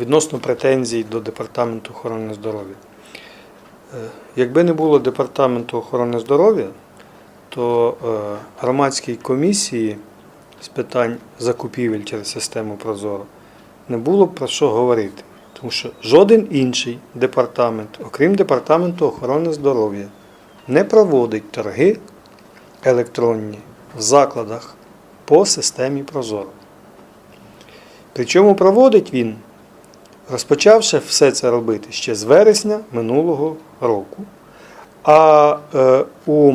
відносно претензій до Департаменту охорони здоров'я. Е, Якби не було Департаменту охорони здоров'я, то е, громадській комісії з питань закупівель через систему Прозоро не було б про що говорити. Тому що жоден інший департамент, окрім Департаменту охорони здоров'я, не проводить торги електронні в закладах по системі Прозоро. Причому проводить він, розпочавши все це робити ще з вересня минулого року. А е, у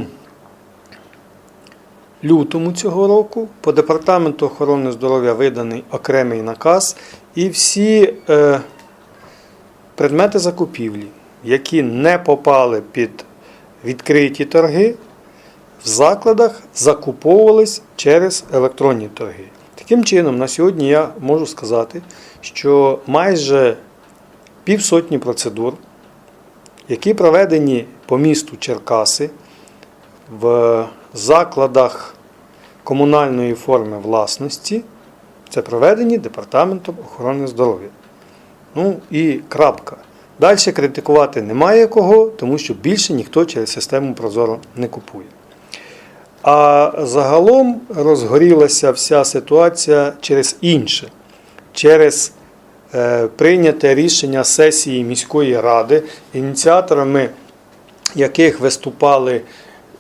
лютому цього року по Департаменту охорони здоров'я виданий окремий наказ, і всі е, предмети закупівлі, які не попали під відкриті торги, в закладах закуповувались через електронні торги. Таким чином, на сьогодні я можу сказати, що майже півсотні процедур, які проведені по місту Черкаси в закладах комунальної форми власності, це проведені Департаментом охорони здоров'я. Ну і крапка. Далі критикувати немає кого, тому що більше ніхто через систему Прозоро не купує. А загалом розгорілася вся ситуація через інше, через е, прийняте рішення сесії міської ради, ініціаторами яких виступали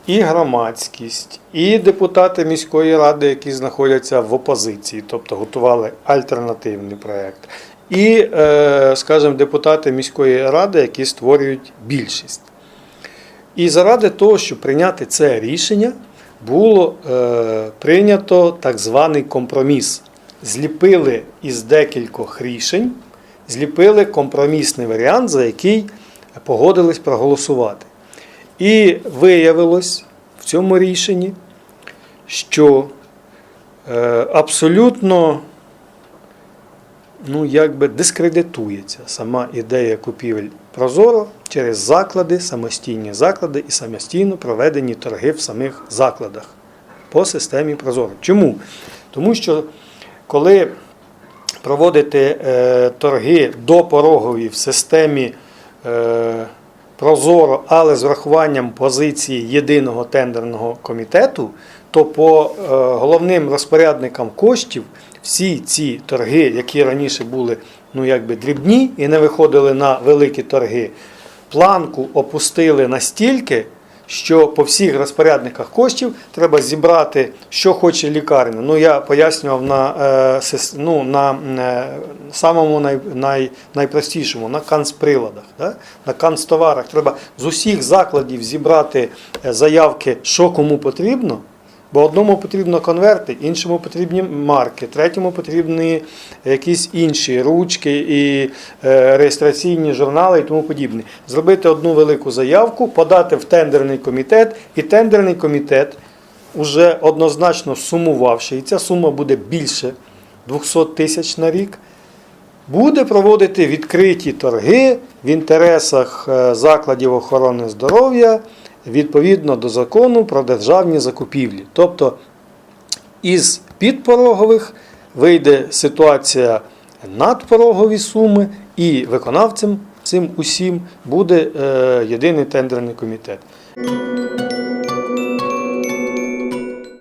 і громадськість, і депутати міської ради, які знаходяться в опозиції, тобто готували альтернативний проєкт, і, е, скажімо, депутати міської ради, які створюють більшість. І заради того, щоб прийняти це рішення, було е, прийнято так званий компроміс. Зліпили із декількох рішень, зліпили компромісний варіант, за який погодились проголосувати. І виявилось в цьому рішенні, що е, абсолютно ну, якби дискредитується сама ідея купівель Прозоро через заклади, самостійні заклади і самостійно проведені торги в самих закладах по системі Прозоро. Чому? Тому що коли проводити е, торги допорогові в системі е, Прозоро, але з врахуванням позиції єдиного тендерного комітету, то по е, головним розпорядникам коштів всі ці торги, які раніше були ну, якби дрібні і не виходили на великі торги, планку опустили настільки, що по всіх розпорядниках коштів треба зібрати, що хоче лікарня. Ну, я пояснював на, е, ну, на е, самому най, най, найпростішому, на канцприладах, да? на канцтоварах. Треба з усіх закладів зібрати е, заявки, що кому потрібно. Бо одному потрібно конверти, іншому потрібні марки, третьому потрібні якісь інші ручки і е, реєстраційні журнали і тому подібне. Зробити одну велику заявку, подати в тендерний комітет, і тендерний комітет, уже однозначно сумувавши, і ця сума буде більше 200 тисяч на рік, буде проводити відкриті торги в інтересах е, закладів охорони здоров'я відповідно до закону про державні закупівлі. Тобто із підпорогових вийде ситуація надпорогові суми, і виконавцем цим усім буде е, єдиний тендерний комітет.